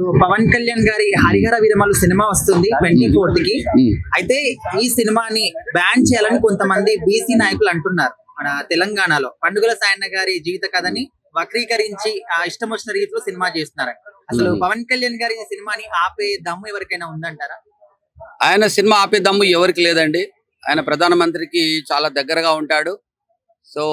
పవన్ కళ్యాణ్ గారి హరిహర విరమలు సినిమా వస్తుంది ట్వంటీ ఫోర్త్కి. అయితే ఈ సినిమాని బ్యాన్ చేయాలని కొంతమంది బీసీ నాయకులు అంటున్నారు మన తెలంగాణలో. పండుగల సాయన్న గారి జీవిత కథని వక్రీకరించి ఆ ఇష్టం వచ్చిన రీతిలో సినిమా చేస్తున్నారు. అసలు. పవన్ కళ్యాణ్ గారి సినిమాని ఆపే దమ్ము ఎవరికైనా ఉందంటారా? ఆయన సినిమా ఆపే దమ్ము ఎవరికి లేదండి. ఆయన ప్రధానమంత్రికి చాలా దగ్గరగా ఉంటాడు. సో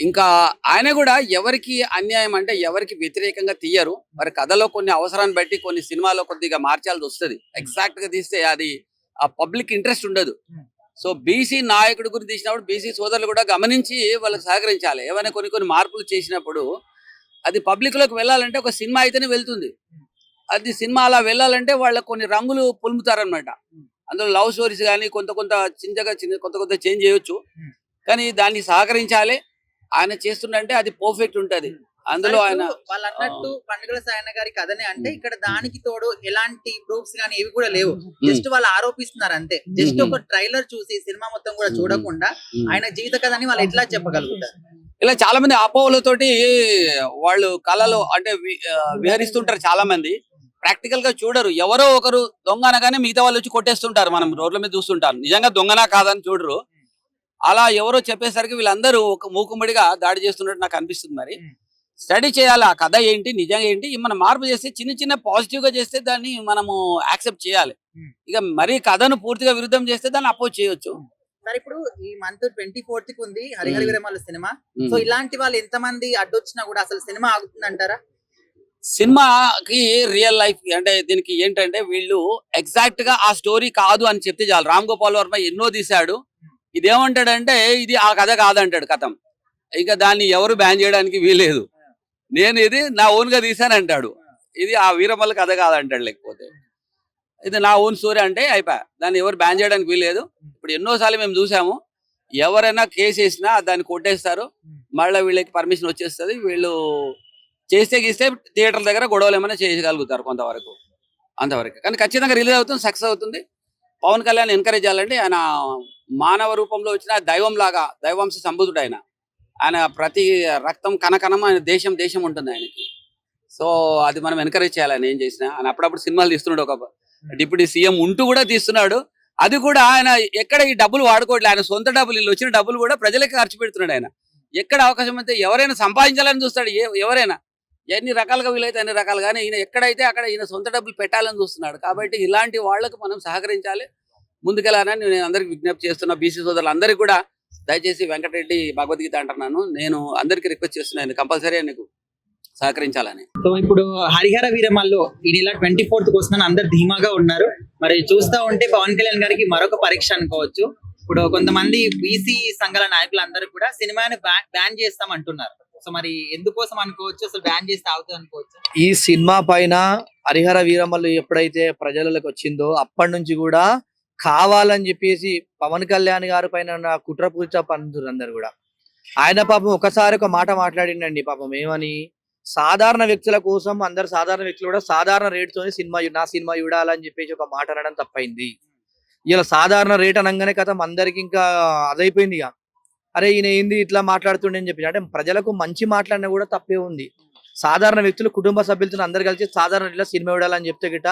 ఇంకా ఆయన కూడా ఎవరికి అన్యాయం అంటే ఎవరికి వ్యతిరేకంగా తీయరు. మరి కథలో కొన్ని అవసరాన్ని బట్టి కొన్ని సినిమాలో కొద్దిగా మార్చాల్సి వస్తుంది. ఎగ్జాక్ట్గా తీస్తే అది ఆ పబ్లిక్ ఇంట్రెస్ట్ ఉండదు. సో బీసీ నాయకుడి గురించి తీసినప్పుడు బీసీ సోదరులు కూడా గమనించి వాళ్ళకి సహకరించాలి. ఏమైనా కొన్ని కొన్ని మార్పులు చేసినప్పుడు అది పబ్లిక్లోకి వెళ్ళాలంటే ఒక సినిమా అయితేనే వెళ్తుంది. అది సినిమా అలా వెళ్ళాలంటే వాళ్ళకి కొన్ని రంగులు పులుముతారనమాట అందులో లవ్ స్టోరీస్ కానీ కొంత కొంత చిన్నగా చిన్న కొంత కొంత చేంజ్ చేయొచ్చు. కానీ దాన్ని సహకరించాలి. ఆయన చేస్తుండంటే అది పర్ఫెక్ట్ ఉంటది. అందులో ఆయన వాళ్ళు అన్నట్టు పండుగల సాయన్న గారి కథనే అంటే ఇక్కడ దానికి తోడు ఎలాంటి ప్రూఫ్స్ కానీ ఏవి కూడా లేవు. జస్ట్ వాళ్ళు ఆరోపిస్తున్నారు అంతే. జస్ట్. ఒక ట్రైలర్ చూసి సినిమా మొత్తం కూడా. చూడకుండా. ఆయన జీవిత కథని వాళ్ళు ఎట్లా చెప్పగలుగుతారు? ఇలా చాలా మంది అపోహలతోటి వాళ్ళు కళలో అంటే విహరిస్తుంటారు చాలా మంది ప్రాక్టికల్గా చూడరు. ఎవరో ఒకరు దొంగ అనగానే మిగతా వాళ్ళు వచ్చి కొట్టేస్తుంటారు. మనం రోడ్ల మీద చూస్తుంటారు నిజంగా దొంగనా కాదని చూడరు. అలా ఎవరో చెప్పేసరికి వీళ్ళందరూ ఒక మూకుమ్మడిగా దాడి చేస్తున్నట్టు నాకు అనిపిస్తుంది మరి. స్టడీ చేయాలి ఆ కథ ఏంటి నిజంగా ఏంటి మనం మార్పు చేస్తే చిన్న చిన్న పాజిటివ్గా చేస్తే దాన్ని మనము యాక్సెప్ట్ చేయాలి. ఇక మరీ కథను పూర్తిగా విరుద్ధం చేస్తే దాన్ని అపోజ్ చేయొచ్చు సరే ఇప్పుడు ఈ మంత్ ట్వంటీ ఫోర్త్కి ఉంది హరిహర. విరమల సినిమా. సో ఇలాంటి వాళ్ళు ఎంతమంది అడ్డొచ్చినా కూడా అసలు సినిమా ఆగుతుంది అంటారా సినిమాకి రియల్ లైఫ్ అంటే దీనికి ఏంటంటే వీళ్ళు ఎగ్జాక్ట్గా ఆ స్టోరీ కాదు అని చెప్తే చాలు రామ్ గోపాల్ వర్మ ఎన్నో తీశాడు ఇదేమంటాడంటే ఇది ఆ కథ కాదంటాడు కథం. ఇంకా దాన్ని ఎవరు బ్యాన్ చేయడానికి వీలేదు నేను ఇది నా ఓన్ తీశానంటాడు తీశాను అంటాడు. ఇది ఆ వీరమల్ల కథ కాదంటాడు లేకపోతే. ఇది నా ఓన్ స్టోరీ అంటే అయిపోయా దాన్ని ఎవరు బ్యాన్ చేయడానికి వీలేదు ఇప్పుడు ఎన్నోసార్లు మేము చూసాము. ఎవరైనా కేసు వేసినా దాన్ని కొట్టేస్తారు. మళ్ళీ వీళ్ళకి పర్మిషన్ వచ్చేస్తుంది. వీళ్ళు చేస్తే గీస్తే థియేటర్ల దగ్గర గొడవలు ఏమైనా చేయగలుగుతారు కొంతవరకు. అంతవరకు. కానీ ఖచ్చితంగా రిలీజ్ అవుతుంది సక్సెస్ అవుతుంది. పవన్ కళ్యాణ్ ఎంకరేజ్ చేయాలంటే ఆయన మానవ రూపంలో వచ్చిన దైవం లాగా దైవాంశ సంబుధుడు ఆయన ఆయన ప్రతి రక్తం కనకనం ఆయన దేశం దేశం ఉంటుంది ఆయనకి. సో అది మనం ఎంకరేజ్ చేయాలి ఆయన ఏం చేసినా. ఆయన అప్పుడప్పుడు సినిమాలు తీస్తున్నాడు ఒక డిప్యూటీ సీఎం ఉంటూ కూడా తీస్తున్నాడు. అది కూడా ఆయన ఎక్కడ ఈ డబ్బులు వాడుకోవట్లేదు ఆయన సొంత డబ్బులు వీళ్ళు వచ్చిన డబ్బులు కూడా ప్రజలకి ఖర్చు పెడుతున్నాడు ఆయన. ఎక్కడ అవకాశం అయితే ఎవరైనా సంపాదించాలని చూస్తాడు. ఏ ఎవరైనా. ఎన్ని రకాలుగా వీలైతే అన్ని రకాలుగానే ఈయన ఎక్కడైతే అక్కడ ఈయన సొంత డబ్బులు పెట్టాలని చూస్తున్నాడు. కాబట్టి ఇలాంటి వాళ్ళకు మనం సహకరించాలి. ముందుకెళ్ళాలని నేను అందరికి విజ్ఞప్తి చేస్తున్నా. బీసీ సోదరులు అందరికీ కూడా దయచేసి వెంకటరెడ్డి భగవద్గీత అంటున్నాను. నేను అందరికీ రిక్వెస్ట్ చేస్తున్నాను కంపల్సరీ నీకు సహకరించాలని. సో ఇప్పుడు హరిహర వీరమల్లో ఈ నెల ట్వంటీ ఫోర్త్ కోసం అందరు ధీమాగా ఉన్నారు. మరి చూస్తా ఉంటే పవన్ కళ్యాణ్ గారికి మరొక పరీక్ష అనుకోవచ్చు. ఇప్పుడు కొంతమంది బీసీ సంఘాల నాయకులు అందరూ కూడా సినిమాని బ్యాన్ చేస్తాం అంటున్నారు. సో మరి ఎందుకోసం అనుకోవచ్చు? అసలు బ్యాన్ చేస్తే అవుతుంది అనుకోవచ్చు? ఈ సినిమా పైన హరిహర వీరమల్లు ఎప్పుడైతే ప్రజలకు వచ్చిందో అప్పటి నుంచి కూడా కావాలని చెప్పేసి పవన్ కళ్యాణ్ గారి పైన ఉన్న కుట్రపూర్చ పంతులు అందరు కూడా. ఆయన పాపం ఒకసారి ఒక మాట మాట్లాడిండండి పాపం. ఏమని? సాధారణ వ్యక్తుల కోసం అందరు సాధారణ వ్యక్తులు కూడా సాధారణ రేటుతోనే సినిమా నా సినిమా చూడాలని చెప్పేసి ఒక మాట అనడం తప్పైంది. ఇలా సాధారణ రేట్ అనగానే కదా అందరికి ఇంకా అదైపోయింది ఇక. అరే ఈయన ఏంది ఇట్లా మాట్లాడుతుండే అని చెప్పి అంటే ప్రజలకు మంచి మాట్లాడినా కూడా తప్పే ఉంది. సాధారణ వ్యక్తులు కుటుంబ సభ్యులతో అందరు కలిసి సాధారణ ఇట్లా సినిమా చూడాలని చెప్తే గిట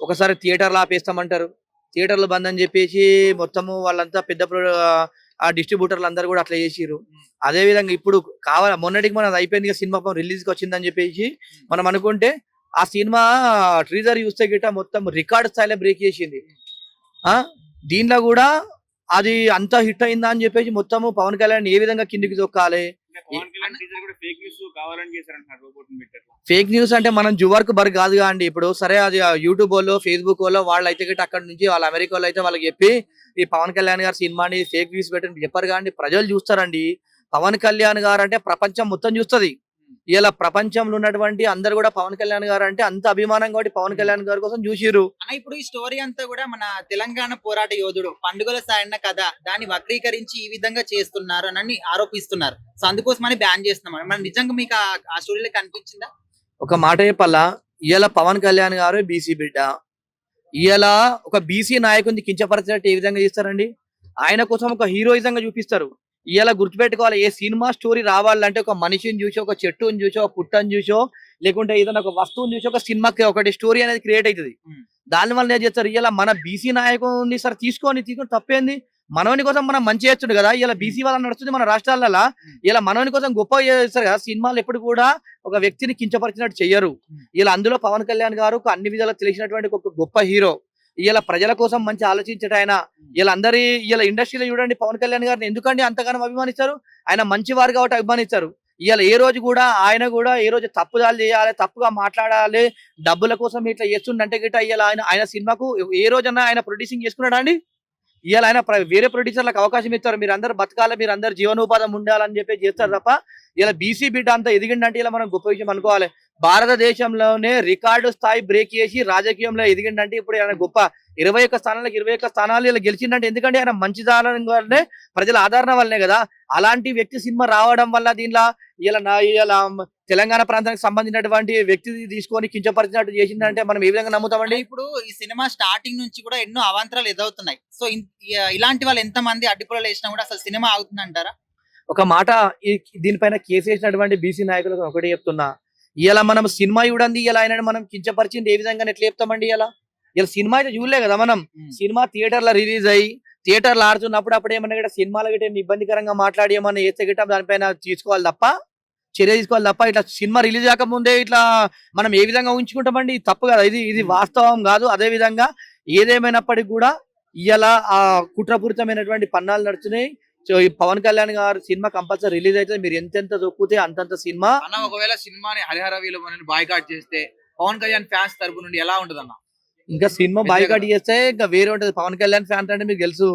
ఒకసారి థియేటర్లు ఆపేస్తామంటారు. థియేటర్లు బంద్ అని చెప్పేసి మొత్తము వాళ్ళంతా పెద్ద ఆ డిస్ట్రిబ్యూటర్లు అందరు కూడా అట్లా చేసిరు అదే విధంగా ఇప్పుడు కావాలి మొన్నటికి మన అయిపోయింది సినిమా రిలీజ్కి వచ్చిందని చెప్పేసి మనం అనుకుంటే ఆ సినిమా ట్రీజర్ చూస్తే గిట్ట మొత్తం రికార్డ్ స్థాయిలో బ్రేక్ చేసింది. ఆ? దీనిలో కూడా అది అంత హిట్ అయిందా అని చెప్పేసి మొత్తము పవన్ కళ్యాణ్ ఏ విధంగా కిందికి తొక్కాలి ఫేక్ న్యూస్ అంటే మనం జువర్క్ బర్ కాదుగా అండి. ఇప్పుడు సరే అది యూట్యూబ్ వాళ్ళు ఫేస్బుక్ వాళ్ళు వాళ్ళు అయితే గిట్ట అక్కడ నుంచి వాళ్ళ అమెరికా వాళ్ళు అయితే వాళ్ళకి చెప్పి ఈ పవన్ కళ్యాణ్ గారి సినిమాని ఫేక్ న్యూస్ పెట్టండి. చెప్పారు కానీ ప్రజలు చూస్తారండి. పవన్ కళ్యాణ్ గారు అంటే ప్రపంచం మొత్తం చూస్తది. ఇలా ప్రపంచంలో ఉన్నటువంటి అందరు కూడా పవన్ కళ్యాణ్ గారు అంటే అంత అభిమానం కాబట్టి పవన్ కళ్యాణ్ గారి కోసం చూసిరు అన్న ఇప్పుడు ఈ స్టోరీ అంతా కూడా మన తెలంగాణ పోరాట యోధుడు పండుగల సాయన్న కథ దాన్ని వక్రీకరించి ఈ విధంగా చేస్తున్నారు అని ఆరోపిస్తున్నారు. సో అందుకోసమని బ్యాన్ చేస్తున్నాం. మన నిజంగా మీకు ఆ- స్టోరీలో కనిపించిందా ఒక మాట చెప్పాలా? ఇవాళ పవన్ కళ్యాణ్ గారు బీసీ బిడ్డ. ఇవాళ ఒక బీసీ నాయకుడిని కించపరిచినట్టు ఏ విధంగా చేస్తారండి? ఆయన కోసం ఒక హీరోయిజంగా చూపిస్తారు. ఇవాళ గుర్తుపెట్టుకోవాలి ఏ సినిమా స్టోరీ రావాలంటే ఒక మనిషిని చూసో ఒక చెట్టుని చూసో ఒక పుట్టని చూసో లేకుంటే ఏదైనా ఒక వస్తువుని చూసి ఒక సినిమాకి ఒకటి స్టోరీ అనేది క్రియేట్ అవుతుంది. దాని వల్ల ఏం చేస్తారు? ఇలా మన బీసీ నాయకుని సరే తీసుకొని తీసుకొని తప్పేంది? మనవని కోసం మనం మంచి చేస్తుండే కదా? ఇలా బీసీ వాళ్ళ నడుస్తుంది మన రాష్ట్రాలలో? ఇలా మనవని కోసం గొప్ప చేస్తారు కదా? సినిమాలు ఎప్పుడు కూడా ఒక వ్యక్తిని కించపరిచినట్టు చెయ్యరు. ఇలా అందులో పవన్ కళ్యాణ్ గారు అన్ని విధాలు తెలిసినటువంటి ఒక గొప్ప హీరో. ఇలా ప్రజల కోసం మంచి ఆలోచించట ఆయన. ఇలా అందరి ఇలా ఇండస్ట్రీలో చూడండి పవన్ కళ్యాణ్ గారిని ఎందుకండి అంతగానో అభిమానిస్తారు? ఆయన మంచివారు కాబట్టి అభిమానిస్తారు. ఇవాళ ఏ రోజు కూడా ఆయన కూడా ఏ రోజు తప్పుదాలు చేయాలి తప్పుగా మాట్లాడాలి డబ్బుల కోసం ఇట్లా చేస్తుండంటే గిట్ట ఇవాళ ఆయన ఆయన సినిమాకు ఏ రోజన్నా ఆయన ప్రొడ్యూసింగ్ చేసుకున్నాడా అండి? ఇవాళ ఆయన వేరే ప్రొడ్యూసర్లకు అవకాశం ఇస్తారు. మీరు అందరు బతకాలి మీరు అందరు జీవనోపాధం ఉండాలని చెప్పి చేస్తారు తప్ప ఇలా బీసీ బిడ్డ అంతా ఎదిగిండంటే ఇలా మనం గొప్ప విషయం అనుకోవాలి. భారతదేశంలోనే రికార్డు స్థాయి బ్రేక్ చేసి రాజకీయంలో ఎదిగిండంటే ఇప్పుడు ఆయన గొప్ప ఇరవై ఒక్క స్థానాలకు ఇరవై ఒక్క స్థానాలు ఇలా గెలిచిందంటే ఎందుకంటే ఆయన మంచి వల్లనే ప్రజల ఆదరణ వల్లనే కదా. అలాంటి వ్యక్తి సినిమా రావడం వల్ల దీనిలో ఇలా నా ఇలా తెలంగాణ ప్రాంతానికి సంబంధించినటువంటి వ్యక్తి తీసుకొని కించపరిచినట్టు చేసిందంటే మనం ఏ విధంగా నమ్ముతామండి? ఇప్పుడు ఈ సినిమా స్టార్టింగ్ నుంచి కూడా ఎన్నో అవాంతరాలు ఎదుగుతున్నాయి సో ఇలాంటి వాళ్ళు ఎంత మంది అడ్డుపులలు వేసినా కూడా అసలు సినిమా అవుతుంది అంటారా ఒక మాట ఈ దీనిపైన కేసు వేసినటువంటి బీసీ నాయకులకు ఒకటే చెప్తున్నా. ఇలా మనం సినిమా చూడండి ఇలా ఆయన మనం కించపరిచింది ఏ విధంగా ఎట్లా చెప్తామండి ఇలా ఇలా సినిమా అయితే చూడలే కదా మనం. సినిమా థియేటర్లో రిలీజ్ అయ్యి థియేటర్లో ఆడుతున్నప్పుడు అప్పుడు ఏమన్నా గిట్ట సినిమాలో గిట్ట ఇబ్బందికరంగా మాట్లాడి ఏమన్నా వేస్తే గిట్ట దానిపైన తీసుకోవాలి తప్ప చర్య తీసుకోవాలి తప్ప ఇట్లా సినిమా రిలీజ్ కాకముందే ఇట్లా మనం ఏ విధంగా ఉంచుకుంటామండి ఇది తప్పు కదా. ఇది ఇది వాస్తవం కాదు. అదే విధంగా ఏదేమైనప్పటికీ కూడా ఇలా ఆ కుట్రపూరితమైనటువంటి పన్నాలు నడుస్తున్నాయి. సో ఈ పవన్ కళ్యాణ్ గారు సినిమా కంపల్సరీ రిలీజ్ అయితే మీరు ఎంతెంత దొక్కితే అంతంత సినిమా. అన్న ఒకవేళ సినిమాని హరిహర వీలమని బాయ్కాట్ చేస్తే పవన్ కళ్యాణ్ ఫ్యాన్స్ తరపు నుండి ఎలా ఉంటది అన్న ఇంకా సినిమా బాయ్కాట్ చేస్తే ఇంకా వేరే ఉంటది. పవన్ కళ్యాణ్ ఫ్యాన్స్ అంటే మీకు తెలుసు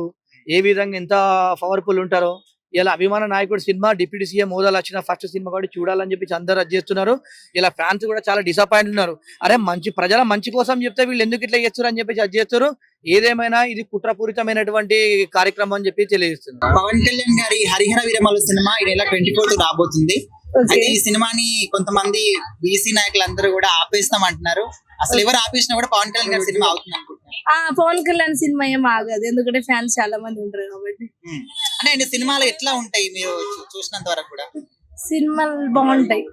ఏ విధంగా ఎంత పవర్ఫుల్ ఉంటారో. ఇలా అభిమాన నాయకుడు సినిమా డిప్యూటీ సీఎం హోదాలు వచ్చిన ఫస్ట్ సినిమా కూడా చూడాలని చెప్పి అందరూ అది చేస్తున్నారు. ఇలా ఫ్యాన్స్ కూడా చాలా డిసప్పాయింట్ ఉన్నారు. అరే మంచి ప్రజల మంచి కోసం చెప్తే వీళ్ళు ఎందుకు ఇట్లా చేస్తారు అని చెప్పి అది చేస్తారు ఏదేమైనా ఇది కుట్రపూరితమైనటువంటి కార్యక్రమం అని చెప్పి తెలియజేస్తున్నారు. పవన్ కళ్యాణ్ గారి హరిహర విరమల సినిమా ఈ నెల ట్వంటీ ఫోర్త్ రాబోతుంది. అయితే ఈ సినిమాని కొంతమంది బీసీ నాయకులందరూ కూడా ఆపేస్తాం అంటున్నారు అసలు ఎవరు ఆపేసినా కూడా పవన్ కళ్యాణ్ గారి సినిమా అవుతుంది ఆ పవన్ కళ్యాణ్ సినిమా ఏం ఆగదు. ఎందుకంటే ఫ్యాన్స్ చాలా మంది ఉంటారు కాబట్టి. అంటే ఆయన సినిమాలు ఎట్లా ఉంటాయి మీరు చూసినంత వరకు కూడా? సినిమాలు బాగుంటాయి.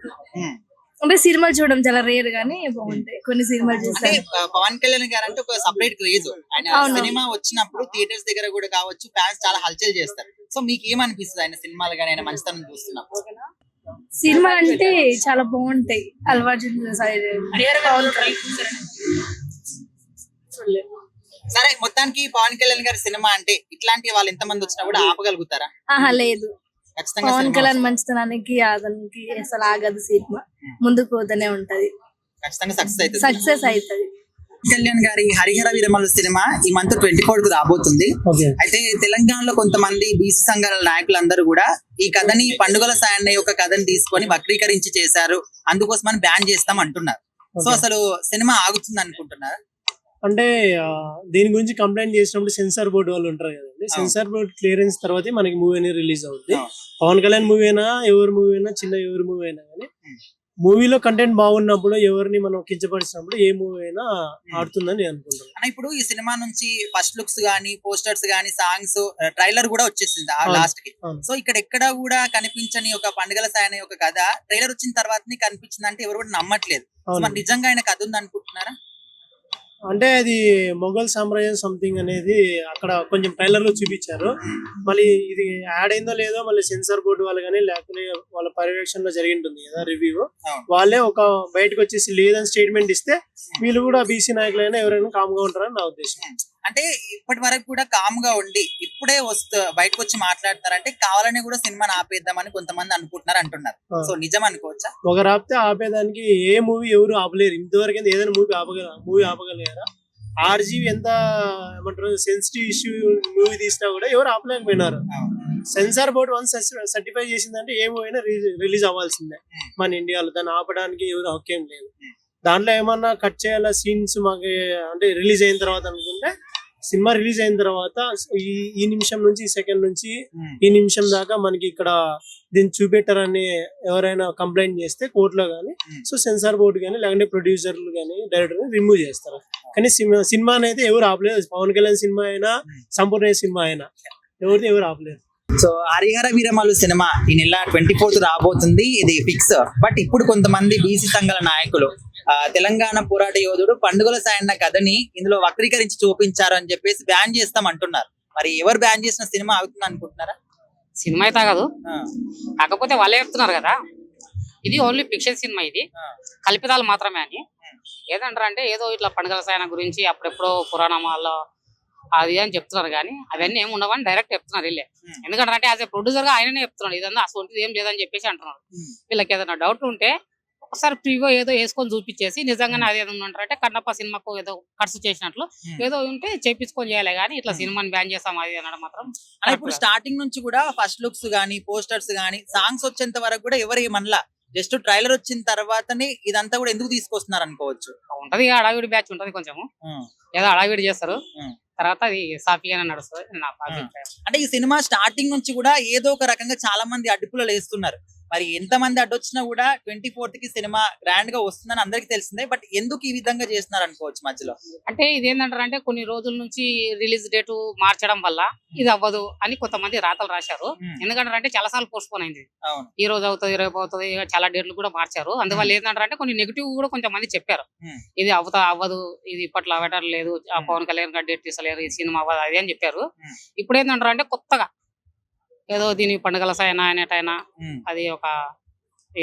అంటే సినిమాలు చూడడం చాలా రేర్ కానీ బాగుంటాయి. కొన్ని సినిమాలు ఆ, పవన్ కళ్యాణ్ గారు అంటే ఒక సపరేట్ క్రేజ్ ఆయన. సినిమా వచ్చినప్పుడు థియేటర్స్ దగ్గర కూడా కావచ్చు ఫ్యాన్స్ చాలా హల్చల్ చేస్తారు. సో మీకు ఏమనిపిస్తుంది ఆయన సినిమాలు కానీ ఆయన మంచితనం చూస్తున్నప్పుడు? సినిమా అంటే చాలా బాగుంటాయి. చూడలేదు. సరే మొత్తానికి పవన్ కళ్యాణ్ గారి సినిమా అంటే ఇట్లాంటి వాళ్ళు ఎంతమంది వచ్చినా కూడా ఆపగలుగుతారా? ఆహా లేదు. పవన్ కళ్యాణ్ మంచితనానికి అతనికి అసలు ఆగదు సినిమా. ముందుకు పోతూనే ఉంటది. ఖచ్చితంగా సక్సెస్ అవుతుంది. సక్సెస్ అవుతుంది. కళ్యాణ్ గారి హరిహర వీరమల్లు సినిమా ఈ మంత్ ట్వంటీ ఫోర్కు రాబోతుంది అయితే తెలంగాణలో కొంతమంది బీసీ సంఘాల నాయకులందరూ కూడా ఈ కథని పండుగల సాయన్న యొక్క కథని తీసుకొని వక్రీకరించి చేశారు. అందుకోసమని బ్యాన్ చేస్తాం అంటున్నారు. సో అసలు సినిమా ఆగుతుంది అనుకుంటున్నారు? అంటే దీని గురించి కంప్లైంట్ చేసినప్పుడు సెన్సార్ బోర్డు వాళ్ళు ఉంటారు కదండి. సెన్సార్ బోర్డు క్లియరెన్స్ తర్వాతే మనకి మూవీ అనేది రిలీజ్ అవుతుంది. పవన్ కళ్యాణ్ మూవీ అయినా ఎవరి మూవీ అయినా చిన్న ఎవరి మూవీ అయినా కానీ. మూవీలో కంటెంట్ బాగున్నప్పుడు ఎవరిని మనం కించపరిచినప్పుడు ఏ మూవీ అయినా ఆడుతుందని నేను అనుకుంటున్నాను అన్న ఇప్పుడు ఈ సినిమా నుంచి ఫస్ట్ లుక్స్ గానీ పోస్టర్స్ గానీ సాంగ్స్ ట్రైలర్ కూడా వచ్చేసింది ఆ. లాస్ట్కి అవును. సో ఇక్కడ ఎక్కడ కూడా కనిపించని ఒక పండుగల సాయన యొక్క కథ ట్రైలర్ వచ్చిన తర్వాత కనిపించింది అంటే ఎవరు కూడా నమ్మట్లేదు సో అవును. మరి నిజంగా ఆయన కథ ఉంది అనుకుంటున్నారా అంటే అది మొఘల్ సామ్రాజ్యం సంథింగ్ అనేది అక్కడ కొంచెం ట్రైలర్లో చూపించారు. మళ్ళీ ఇది యాడ్ అయిందో లేదో మళ్ళీ సెన్సార్ బోర్డు వాళ్ళు కానీ లేకపోతే వాళ్ళ పర్యవేక్షణలో జరిగి ఉంటుంది కదా రివ్యూ. వాళ్ళే ఒక బయటకు వచ్చేసి లేదని స్టేట్మెంట్ ఇస్తే వీళ్ళు కూడా బీసీ నాయకులైనా ఎవరైనా కామ్గా ఉంటారని నా ఉద్దేశం. అంటే ఇప్పటి వరకు కూడా కామ్గా ఉండి ఇప్పుడే వస్తూ బయటకు వచ్చి మాట్లాడతారంటే కావాలని కూడా సినిమాని ఆపేద్దామని కొంతమంది అనుకుంటున్నారు అంటున్నారు. సో నిజం అనుకోవచ్చా? ఒక రాపితే ఆపేదానికి ఏ మూవీ ఎవరు ఆపలేరు. ఇంతవరకు ఏదైనా మూవీ ఆపగల మూవీ ఆపగలిగారా? ఆర్జీవి ఎంత ఏమంటారు సెన్సిటివ్ ఇష్యూ మూవీ తీసినా కూడా ఎవరు ఆపలేకపోయినారు. సెన్సార్ బోర్డు వన్స్ సర్టిఫై చేసిందంటే ఏ మూవీ అయినా రిలీజ్ అవ్వాల్సిందే. మన ఇండియాలో దాన్ని ఆపడానికి ఎవరు హక్కేం లేదు. దాంట్లో ఏమన్నా కట్ చేయాలా సీన్స్ మాకు అంటే రిలీజ్ అయిన తర్వాత అనుకుంటే సినిమా రిలీజ్ అయిన తర్వాత ఈ ఈ నిమిషం నుంచి ఈ సెకండ్ నుంచి ఈ నిమిషం దాకా మనకి ఇక్కడ దీన్ని చూపెట్టారని ఎవరైనా కంప్లైంట్ చేస్తే కోర్టులో కానీ. సో సెన్సార్ బోర్డు కానీ లేకుంటే ప్రొడ్యూసర్లు కానీ డైరెక్టర్ రిమూవ్ చేస్తారు కానీ సినిమా సినిమా అయితే ఎవరు ఆపలేదు పవన్ కళ్యాణ్ సినిమా అయినా. సంపూర్ణ సినిమా అయినా ఎవరిని ఎవరు ఆపలేదు సో హరిహర వీరమల్లు సినిమా ఈ నెల ట్వంటీ ఫోర్త్ రాబోతుంది. ఇది ఫిక్స్ బట్ ఇప్పుడు కొంతమంది బీసీ సంఘాల నాయకులు తెలంగాణ పోరాట యోధుడు పండుగల సాయన్న కథని ఇందులో వక్రీకరించి చూపించారు అని చెప్పేసి బ్యాన్ చేస్తాం అంటున్నారు. మరి ఎవరు బ్యాన్ చేసిన సినిమా అవుతుంది అనుకుంటున్నారా? సినిమా అయితే కాదు కాకపోతే వాళ్ళే చెప్తున్నారు కదా. ఇది ఓన్లీ ఫిక్షన్ సినిమా ఇది. కల్పితాలు మాత్రమే అని. ఏదంటారు అంటే ఏదో ఇట్లా పండుగల సాయన గురించి అప్పుడెప్పుడో పురాణాల్లో అది అని చెప్తున్నారు కానీ అవన్నీ ఏమి ఉండవని డైరెక్ట్ చెప్తున్నారు వీళ్ళే. ఎందుకంటే అంటే యాజ్ ఏ ప్రొడ్యూసర్గా ఆయననే చెప్తున్నాడు ఇదంతా అసలు ఏం లేదని చెప్పేసి అంటున్నారు. వీళ్ళకి ఏదైనా డౌట్ ఉంటే ఒకసారి ప్రీవో ఏదో వేసుకొని చూపించేసి నిజంగానే అది ఏదో ఉంటారంటే కన్నప్ప సినిమాకు ఏదో ఖర్చు చేసినట్లు. ఏదో ఉంటే చేపించుకొని చేయాలి కానీ ఇట్లా సినిమాని బ్యాన్ చేస్తాం అది అనడం మాత్రం అలా ఇప్పుడు స్టార్టింగ్ నుంచి కూడా ఫస్ట్ లుక్స్ గానీ పోస్టర్స్ గానీ సాంగ్స్ వచ్చేంత వరకు కూడా ఎవరు ఏమనలా జస్ట్ ట్రైలర్ వచ్చిన తర్వాతనే ఇదంతా కూడా ఎందుకు తీసుకొస్తున్నారు అనుకోవచ్చు? ఉంటది అడావిడి బ్యాచ్ ఉంటది కొంచెము. ఏదో అడావిడి చేస్తారు. తర్వాత అది సాఫీగానే నడుస్తుంది నా. అభిప్రాయం అంటే ఈ సినిమా స్టార్టింగ్ నుంచి కూడా ఏదో ఒక రకంగా చాలా మంది అడ్డుపులలో వేస్తున్నారు మరి ఎంత మంది అడ్డొచ్చినా కూడా ట్వంటీ ఫోర్త్కి సినిమా గ్రాండ్గా వస్తుందని అందరికి తెలిసిందే. బట్ ఎందుకు ఈ విధంగా చేస్తున్నారు అనుకోవచ్చు మధ్యలో? అంటే ఇది అంటే కొన్ని రోజుల నుంచి రిలీజ్ డేట్ మార్చడం వల్ల ఇది అవ్వదు అని కొంతమంది రాతలు రాశారు. Hmm. ఎందుకంటే అంటే చాలా సార్లు పోస్ట్ పోన్ అయింది ఈ రోజు అవుతుంది రేపు అవుతుంది చాలా డేట్లు కూడా మార్చారు. అందువల్ల ఏంటంటారు అంటే కొన్ని నెగిటివ్ కూడా కొంతమంది చెప్పారు. Hmm. ఇది అవుతా అవ్వదు ఇది ఇప్పట్లో అవ్వటం లేదు Hmm. పవన్ కళ్యాణ్ గారు డేట్ తీసలేరు ఈ సినిమా అవ్వదు అది అని చెప్పారు. Hmm. ఇప్పుడు ఏంటంటారు అంటే కొత్తగా ఏదో దీని పండుగల సాయన అనేటైనా అది ఒక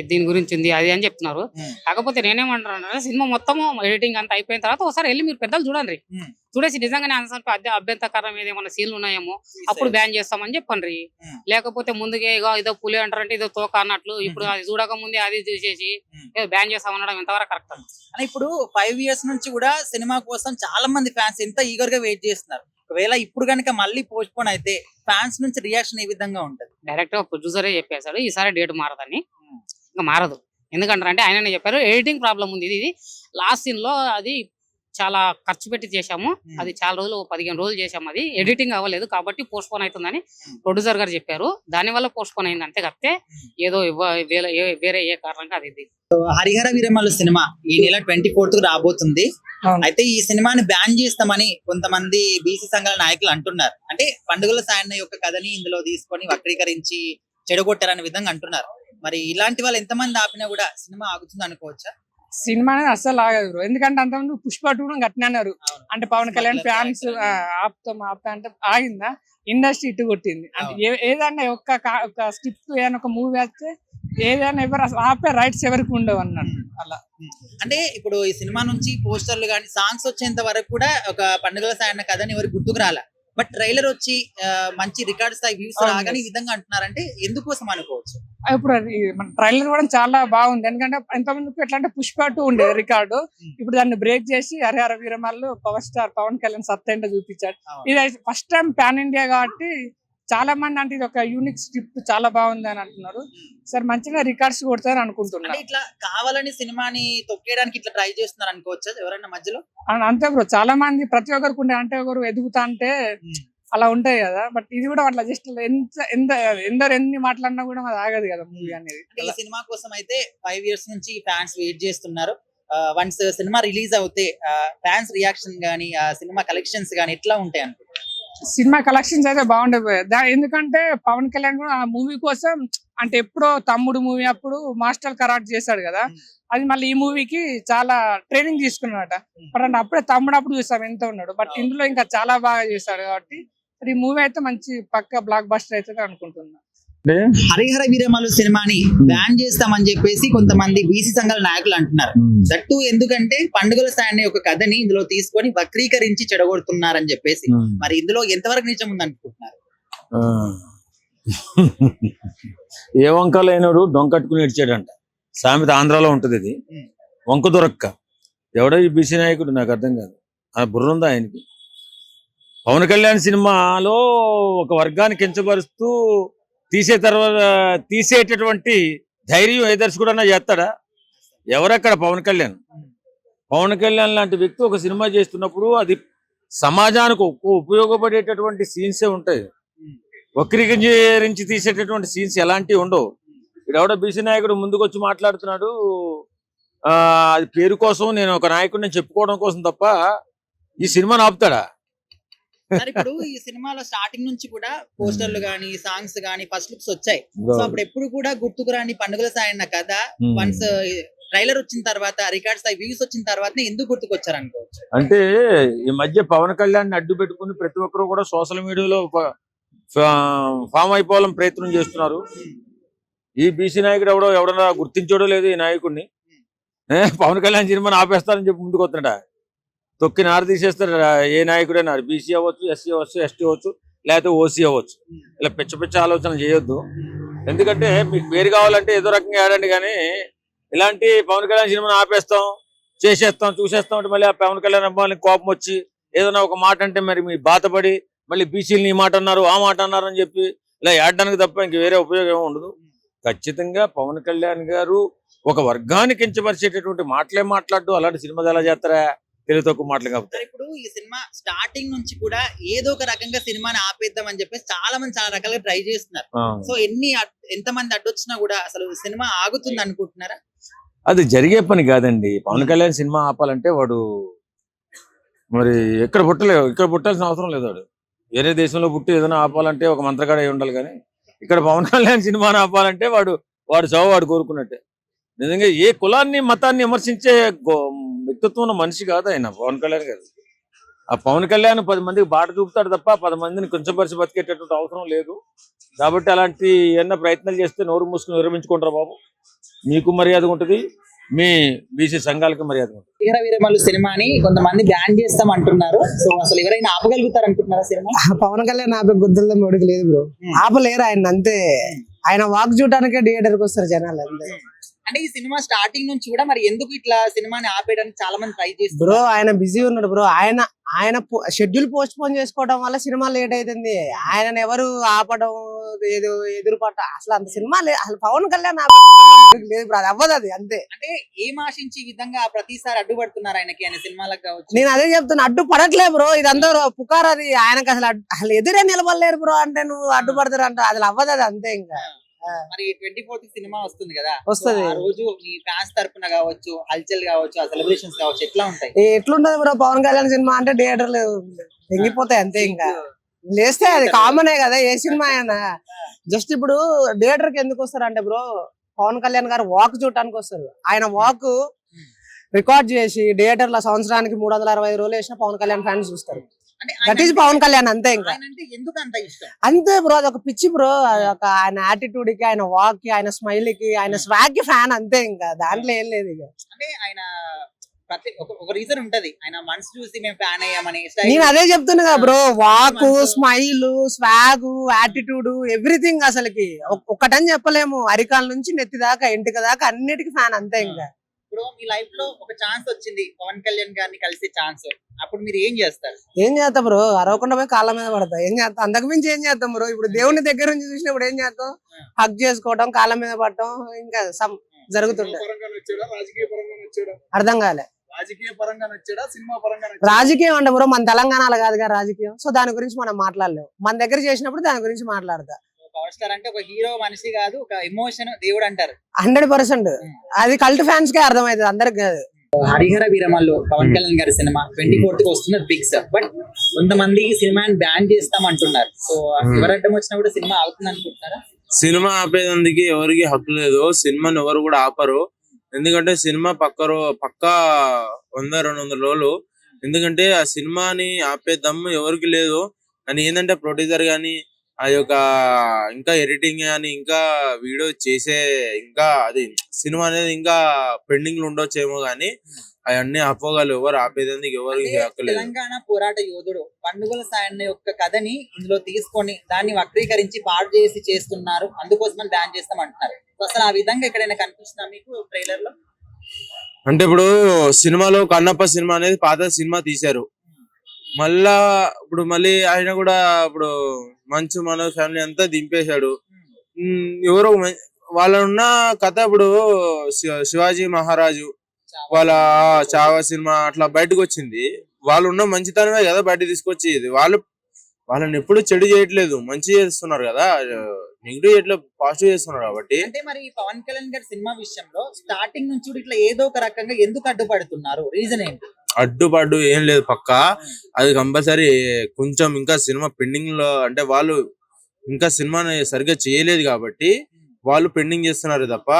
దీని గురించి ఉంది అది అని చెప్తున్నారు. కాకపోతే నేనేమంటున్నాను సినిమా మొత్తం ఎడిటింగ్ అంతా అయిపోయిన తర్వాత ఒకసారి వెళ్ళి మీరు పెద్దలు చూడండి. చూడేసి నిజంగానే అసలు అభ్యంతరకరం ఏమైనా సీన్లు ఉన్నాయేమో అప్పుడు బ్యాన్ చేస్తామని చెప్పండి. లేకపోతే ముందుకే ఇగో ఇదో పులి అంటారంటే ఇదో తోక అన్నట్లు ఇప్పుడు అది చూడక ముందే అది చూసేసి. ఏదో బ్యాన్ చేస్తామనడం ఎంతవరకు కరెక్ట్ ఇప్పుడు ఫైవ్ ఇయర్స్ నుంచి కూడా సినిమా కోసం చాలా మంది ఫ్యాన్స్ ఎంత ఈగర్గా వెయిట్ చేస్తున్నారు. ఒకవేళ ఇప్పుడు కనుక మళ్ళీ పోస్ట్ పోన్ అయితే ఫ్యాన్స్ నుంచి రియాక్షన్ ఏ విధంగా ఉంటది? డైరెక్ట్ ప్రొడ్యూసరే చెప్పేశాడు ఈసారి డేట్ మారదని ఉమ్. ఇంకా మారదు. ఎందుకంటారు అంటే ఆయననే చెప్పారు ఎడిటింగ్ ప్రాబ్లం ఉంది. ఇది లాస్ట్ సీన్లో అది చాలా ఖర్చు పెట్టి చేశాము. అది చాలా రోజులు పదిహేను రోజులు చేశాము అది. ఎడిటింగ్ అవ్వలేదు కాబట్టి పోస్ట్ పోన్ అవుతుందని. ప్రొడ్యూసర్ గారు చెప్పారు. దాని వల్ల పోస్ట్ పోన్ అయింది అంతే తప్పితే ఉమ్. ఏదో వేరే ఏ- కారణంగా అది ఇది. హరిహర వీరమల్లు సినిమా ఈ నెల ట్వంటీ ఫోర్త్ రాబోతుంది. అయితే ఈ సినిమాని బ్యాన్ చేస్తామని కొంతమంది బీసీ సంఘాల నాయకులు అంటున్నారు. అంటే పండుగల సాయన్న యొక్క కథని ఇందులో తీసుకొని వక్రీకరించి చెడగొట్టారనే విధంగా అంటున్నారు. మరి ఇలాంటి వాళ్ళు ఎంతమంది ఆపినా కూడా సినిమా ఆగుతుంది అనుకోవచ్చా? సినిమా అనేది అస్సలు ఆగదు bro. ఎందుకంటే అంతకుముందు పుష్ప టూ గట్టిన అన్నారు. అంటే పవన్ కళ్యాణ్ ఫ్యాన్స్. ఆపుతాం ఆపుతాం అంటే ఆగిందా ఇండస్ట్రీ ఇటు కొట్టింది అంటే అవును. ఏ- ఏదన్నా ఒక్క ఒక స్క్రిప్ట్ ఏదైనా ఒక మూవీ వస్తే ఏదైనా ఎవరు అసలు ఆపే రైట్స్ ఎవరికి ఉండవు అన్నట్టు అలా అంటే ఇప్పుడు ఈ సినిమా నుంచి పోస్టర్లు కానీ సాంగ్స్ వచ్చేంత వరకు కూడా ఒక పండుగల సాయన్న కథని ఎవరికి గుర్తుకు రాలే బట్ ట్రైలర్ వచ్చి మంచి రికార్డ్ స్థాయి వ్యూస్. రాగానే ఈ విధంగా అంటున్నారంటే ఎందుకోసం అనుకోవచ్చు ఇప్పుడు మన ట్రైలర్ కూడా చాలా బాగుంది. ఎందుకంటే ఎంతమందికి ఎట్లా అంటే పుష్ప టూ ఉండేది రికార్డు. ఇప్పుడు దాన్ని బ్రేక్ చేసి హరిహర వీరమల్లు పవర్ స్టార్ పవన్ కళ్యాణ్ సత్యంగా చూపించాడు. ఇది ఫస్ట్ టైం పాన్ ఇండియా కాబట్టి చాలా మంది అంటే ఇది ఒక యూనిక్ స్క్రిప్ట్ చాలా బాగుంది అని అంటున్నారు. సరే మంచిగా రికార్డ్స్ కొడతారు అనుకుంటున్నారు ఇట్లా కావాలని సినిమాని తొక్కేయడానికి ఇట్లా ట్రై చేస్తున్నారు అనుకోవచ్చా? ఎవరైనా మధ్యలో? అంతే బ్రో చాలా మంది ప్రతి ఒక్కరికి ఉండే అంటే ఒకరు ఎదుగుతా అంటే ఉమ్. అలా ఉంటాయి కదా. బట్ ఇది కూడా అట్లా జస్ట్ ఎంత ఎంత ఎందరు ఎన్ని మాట్లాడినా కూడా అది ఆగదు కదా మూవీ అనేది. ఈ సినిమా కోసం అయితే ఫైవ్ ఇయర్స్ నుంచి ఫ్యాన్స్ వెయిట్ చేస్తున్నారు. వన్స్ సినిమా రిలీజ్ అవుతే ఫ్యాన్స్ రియాక్షన్ గానీ ఆ సినిమా కలెక్షన్స్ గానీ ఎట్లా ఉంటాయి అనుకుంటున్నారు? సినిమా కలెక్షన్స్ అయితే బాగుండే ఎందుకంటే పవన్ కళ్యాణ్ కూడా ఆ మూవీ కోసం అంటే ఎప్పుడో తమ్ముడు మూవీ అప్పుడు మాస్టర్ కరాట్ చేశాడు కదా. అది మళ్ళీ ఈ మూవీకి చాలా ట్రైనింగ్ తీసుకున్నాడట. బట్ అంటే అప్పుడే తమ్ముడు అప్పుడు చూసాం ఎంత ఉన్నాడు. బట్. ఇందులో ఇంకా చాలా బాగా చేశాడు కాబట్టి ఈ మూవీ అయితే మంచి పక్క బ్లాక్ బస్టర్ అవుతుంది అనుకుంటున్నా. హరిహర వీరమల్లు సినిమాని బ్యాన్ చేస్తామని చెప్పేసి కొంతమంది బీసీ సంఘాల నాయకులు అంటున్నారు. దట్టు ఎందుకంటే పండుగల స్థాయి ఒక కథని ఇందులో తీసుకొని వక్రీకరించి చెడగొడుతున్నారని చెప్పేసి. మరి ఇందులో ఎంతవరకు నిజం ఉంది అనుకుంటున్నారు ఆ. ఏ వంకలైనడు డొంకట్టుకుని ఇడిచాడంట సామెత ఆంధ్రాలో ఉంటది ఇది. వంక దొరక్క. ఎవడో ఈ బీసీ నాయకుడు నాకు అర్థం కాదు. ఆ బుర్ర ఉందా ఆయనకి? పవన్ కళ్యాణ్ సినిమాలో ఒక వర్గాన్ని కించపరుస్తూ తీసే తర్వాత తీసేటటువంటి ధైర్యం ఏ దర్శకుడన్నా చేస్తాడా? ఎవరక్కడ పవన్ కళ్యాణ్? పవన్ కళ్యాణ్ లాంటి వ్యక్తి ఒక సినిమా చేస్తున్నప్పుడు అది సమాజానికి ఉపయోగపడేటటువంటి సీన్సే ఉంటాయి. వక్రీకరించి తీసేటటువంటి సీన్స్ ఎలాంటివి ఉండవు. ఇక్కడ ఎవడో బీసీ నాయకుడు ముందుకొచ్చి మాట్లాడుతున్నాడు. ఆ అది పేరు కోసం నేను ఒక నాయకుడిని చెప్పుకోవడం కోసం తప్ప ఈ సినిమాను ఆపుతాడా? సార్ ఇప్పుడు ఈ సినిమాలో స్టార్టింగ్ నుంచి కూడా పోస్టర్లు గానీ సాంగ్స్ గానీ ఫస్ట్ లుక్స్ వచ్చాయి. సో అప్పుడు ఎప్పుడు కూడా గుర్తుకు రాని పండుగల సాయన్న కథ. వన్స్ ట్రైలర్ వచ్చిన తర్వాత రికార్డ్స్ వ్యూస్ వచ్చిన తర్వాత ఎందుకు గుర్తుకొచ్చారు అనుకోవచ్చు అంటే ఈ మధ్య పవన్ కళ్యాణ్ అడ్డు పెట్టుకుని ప్రతి ఒక్కరు కూడా సోషల్ మీడియాలో ఫామ్ అయిపోవాలని ప్రయత్నం చేస్తున్నారు. ఈ బీసీ నాయకుడు ఎవడో ఎవడన్నా గుర్తించడో లేదు ఈ నాయకుడిని. పవన్ కళ్యాణ్ సినిమాని ఆపేస్తారని చెప్పి ముందుకు వస్తున్నాడా తొక్కి నారు తీసేస్తారు. ఏ నాయకుడైనా బీసీ అవ్వచ్చు ఎస్సీ అవ్వచ్చు ఎస్టీ అవ్వచ్చు లేకపోతే ఓసీ అవ్వచ్చు. ఇలా పిచ్చ పిచ్చ ఆలోచన చేయొద్దు. ఎందుకంటే మీకు పేరు కావాలంటే ఏదో రకంగా ఆడండి కానీ ఇలాంటి పవన్ కళ్యాణ్ సినిమాని ఆపేస్తాం చేసేస్తాం చూసేస్తాం అంటే మళ్ళీ ఆ పవన్ కళ్యాణ్ అమ్మాయిని కోపం వచ్చి ఏదైనా ఒక మాట అంటే మరి మీ బాధపడి మళ్ళీ బీసీలు ఈ మాట అన్నారు ఆ మాట అన్నారు అని చెప్పి ఇలా ఏడడానికి తప్ప ఇంక వేరే ఉపయోగం ఏమి ఉండదు. ఖచ్చితంగా పవన్ కళ్యాణ్ గారు ఒక వర్గాన్ని కించపరిచేటటువంటి మాటలే మాట్లాడు అలాంటి సినిమాలు ఎలా చేస్తారా? తెలివి తక్కువ మాటలు కాబట్టి ఇప్పుడు ఈ సినిమా స్టార్టింగ్ నుంచి కూడా ఏదో ఒక రకంగా సినిమాని ఆపేద్దాం అని చెప్పేసి చాలా మంది చాలా రకాలుగా ట్రై చేస్తున్నారు. సో ఎన్ని ఎంత మంది అడ్డొచ్చినా కూడా అసలు సినిమా ఆగుతుంది అనుకుంటున్నారా? అది జరిగే పని కాదండి. పవన్ కళ్యాణ్ సినిమా ఆపాలంటే వాడు మరి ఎక్కడ పుట్టలే ఇక్కడ పుట్టాల్సిన అవసరం లేదు వాడు. వేరే దేశంలో పుట్టి ఏదైనా ఆపాలంటే ఒక మంత్రగాడ ఉండాలి కానీ ఇక్కడ పవన్ కళ్యాణ్ సినిమాని ఆపాలంటే వాడు వాడు చావు వాడు కోరుకున్నట్టే. నిజంగా ఏ కులాన్ని మతాన్ని విమర్శించే వ్యక్తిత్వం ఉన్న మనిషి కాదు ఆయన పవన్ కళ్యాణ్ గారు. ఆ పవన్ కళ్యాణ్ పది మందికి బాట చూపుతాడు తప్ప పది మందిని కొంచెంపరిచి బతికేటటువంటి అవసరం లేదు. కాబట్టి అలాంటి ఏమన్నా ప్రయత్నాలు చేస్తే నోరు మూసుకుని విరమించుకుంటారు బాబు? మీకు మర్యాద ఉంటుంది మీ బీసీ సంఘాలకు మర్యాద ఉంటుంది. వీర వీరమల్లు సినిమాని కొంతమంది బ్యాన్ చేస్తాం అంటున్నారు. సో అసలు ఎవరైనా ఆపగలుగుతారు అనుకుంటున్నారా సినిమా? పవన్ కళ్యాణ్ ఆపే గుద్దల్లో మొడికి లేదు బ్రో. ఆపలేరు ఆయన అంతే. ఆయన వాక్ చూడటానికే థియేటర్కి వస్తారు జనాలు అంతే. అంటే ఈ సినిమా స్టార్టింగ్ నుంచి కూడా మరి ఎందుకు ఇట్లా సినిమాని ఆపేయడానికి చాలా మంది ట్రై బ్రో చేస్తున్నారు ఆయన బిజీ ఉన్నాడు బ్రో. ఆయన ఆయన షెడ్యూల్ పోస్ట్ పోన్ చేసుకోవడం వల్ల సినిమా లేట్ అవుతుంది ఆయన ఎవరు ఆపడం ఏదో ఎదురుపట్ట అసలు అంత సినిమా లేదు అసలు పవన్ కళ్యాణ్ లేదు బ్రో. అది అవ్వదు అది అంతే. అంటే ఏం ఆశించి ఈ విధంగా ప్రతిసారి అడ్డుపడుతున్నారు ఆయనకి? ఆయన సినిమాలకు కావచ్చు. నేను అదే చెప్తున్నా అడ్డు పడట్లే బ్రో. ఇదంతా పుకార్ అది. ఆయనకు అసలు అసలు ఎదురే నిలబడలేరు బ్రో అంటే నువ్వు అడ్డుపడతారు అంట అసలు అవ్వదు అది అంతే ఇంకా. మరి ట్వంటీ ఫోర్త్ సినిమా వస్తుంది కదా. వస్తది. రోజు మీ ఫ్యాన్స్ తరపున కావచ్చు హల్చల్ కావచ్చు ఆ సెలబ్రేషన్స్ కావచ్చు ఎట్లా ఉంటాయి? ఎట్లుంటది బ్రో? పవన్ కళ్యాణ్ సినిమా అంటే థియేటర్లు తెంగిపోతాయి అంతే ఇంకా. లేస్తే అది కామనే కదా ఏ సినిమా అయినా. జస్ట్ ఇప్పుడు థియేటర్కి ఎందుకు వస్తారు అంటే బ్రో పవన్ కళ్యాణ్ గారు వాక్ చూడటానికి వస్తారు. ఆయన వాక్ రికార్డ్ చేసి థియేటర్లో సంవత్సరానికి మూడు వందల అరవై ఐదు రోజులు వేసిన పవన్ కళ్యాణ్ ఫ్యాన్స్ చూస్తారు. దట్ ఈస్ పవన్ కళ్యాణ్ అంతే ఇంకా. ఎందుకు అంత ఇష్టం? అంతే బ్రో అది ఒక పిచ్చి బ్రో ఒక ఆయన యాటిట్యూడ్కి ఆయన వాక్కి ఆయన స్మైల్కి ఆయన స్వాగ్కి ఫ్యాన్ అంతే ఇంకా. దాంట్లో ఏం లేదు ఇక. అంటే ఆయన ప్రతి ఒక- రీజన్ ఉంటది. ఆయన మనసు చూసి మేము ఫ్యాన్ అయ్యామని నేను అదే చెప్తున్నా కదా bro walk smile swag attitude everything అసలుకి. ఒక్- ఒక్కటని చెప్పలేము. అరికాల నుంచి నెత్తి దాకా ఇంటికి దాకా అన్నిటికీ ఫ్యాన్ అంతే ఇంకా. ఇప్పుడు మీ లైఫ్లో ఒక ఛాన్స్ వచ్చింది. పవన్ కళ్యాణ్ గారిని కలిసే ఛాన్స్ అప్పుడు మీరు ఏం చేస్తారు? ఏం చేస్తాం బ్రో? అరవకుండా పోయి కాళ్ళ మీద పడతా. ఏం చేస్తాం? అంతకు మించి ఏం చేస్తాం బ్రో? ఇప్పుడు దేవుని దగ్గర నుంచి చూసినప్పుడు ఏం చేస్తాం? హక్ చేసుకోవడం కాళ్ళ మీద పడటం ఇంకా జరుగుతుండే పరంగా వచ్చాడా అర్థం కాలే. రాజకీయ పరంగా వచ్చాడా సినిమా పరంగా రాజకీయం అంటే బ్రో మన తెలంగాణలో కాదుగా రాజకీయం. సో దాని గురించి మనం మాట్లాడలేము మన దగ్గర చేసినప్పుడు దాని గురించి మాట్లాడతా. పవర్ స్టార్ అంటే ఒక హీరో మనిషి కాదు ఒక ఎమోషన్ దేవుడు అంటారు. Hundred percent. అది కల్ట్ ఫ్యాన్స్ కే అర్థమైంది అందరికి కాదు. హరిహర వీరమల్లు పవన్ కళ్యాణ్ గారి సినిమా ట్వంటీ ఫోర్త్కి వస్తున్నది ఫిక్స్ బట్ కొంతమంది ఈ సినిమాని బ్యాన్ చేస్తాం అంటున్నారు. సో ఎవరడ్డం వచ్చినా కూడా సినిమా అవుతుంది అనుకుంటున్నారా? సినిమా ఆపేదానికి ఎవరికి హక్కు లేదు. సినిమాని ఎవరు కూడా ఆపరు. ఎందుకంటే సినిమా పక్క రో పక్క వంద రెండు వందల రోజులు. ఎందుకంటే ఆ సినిమాని ఆపే దమ్ము ఎవరికి లేదు. అని ఏంటంటే ప్రొడ్యూసర్ గాని ఆ యొక్క ఇంకా ఎడిటింగ్ గాని ఇంకా వీడియో చేసే ఇంకా అది సినిమా అనేది ఇంకా పెండింగ్లో ఉండొచ్చేమో గానీ అవన్నీ ఆపగలరు ఎవరు ఆపేదానికి లేదు తెలంగాణ పోరాట యోధుడు పండుగల సాయన్న యొక్క కథని ఇందులో తీసుకొని దాన్ని వక్రీకరించి పాడు చేసి చేస్తున్నారు. అందుకోసమని బ్యాన్ చేస్తాం అంటున్నారు అసలు ఆ విధంగా ఎక్కడైనా కనిపిస్తుందా మీకు ట్రైలర్లో? అంటే ఇప్పుడు సినిమాలో కన్నప్ప సినిమా అనేది పాత సినిమా తీశారు. మళ్ళా ఇప్పుడు మళ్ళీ ఆయన కూడా ఇప్పుడు మంచు మన ఫ్యామిలీ అంతా దింపేశాడు. ఎవరో మ- వాళ్ళ ఉన్న కథ ఇప్పుడు శివాజీ మహారాజు వాళ్ళ చావా సినిమా అట్లా బయటకు వచ్చింది. వాళ్ళు ఉన్న మంచితనమే కదా బయట తీసుకొచ్చి ఇది వాళ్ళు వాళ్ళని ఎప్పుడు చెడు చేయట్లేదు. మంచి చేస్తున్నారు కదా. నెగిటివ్ చేయట్లేదు పాజిటివ్ చేస్తున్నారు కాబట్టి. అంటే మరి పవన్ కళ్యాణ్ గారి సినిమా విషయంలో స్టార్టింగ్ నుంచి ఇట్లా ఏదో ఒక రకంగా ఎందుకు అడ్డుపడుతున్నారు? రీజన్ ఏంటి? అడ్డుపడ్డు ఏం లేదు పక్కా. అది కంపల్సరీ కొంచెం ఇంకా సినిమా పెండింగ్లో అంటే వాళ్ళు ఇంకా సినిమాని సరిగ్గా చేయలేదు కాబట్టి వాళ్ళు పెండింగ్ చేస్తున్నారు తప్ప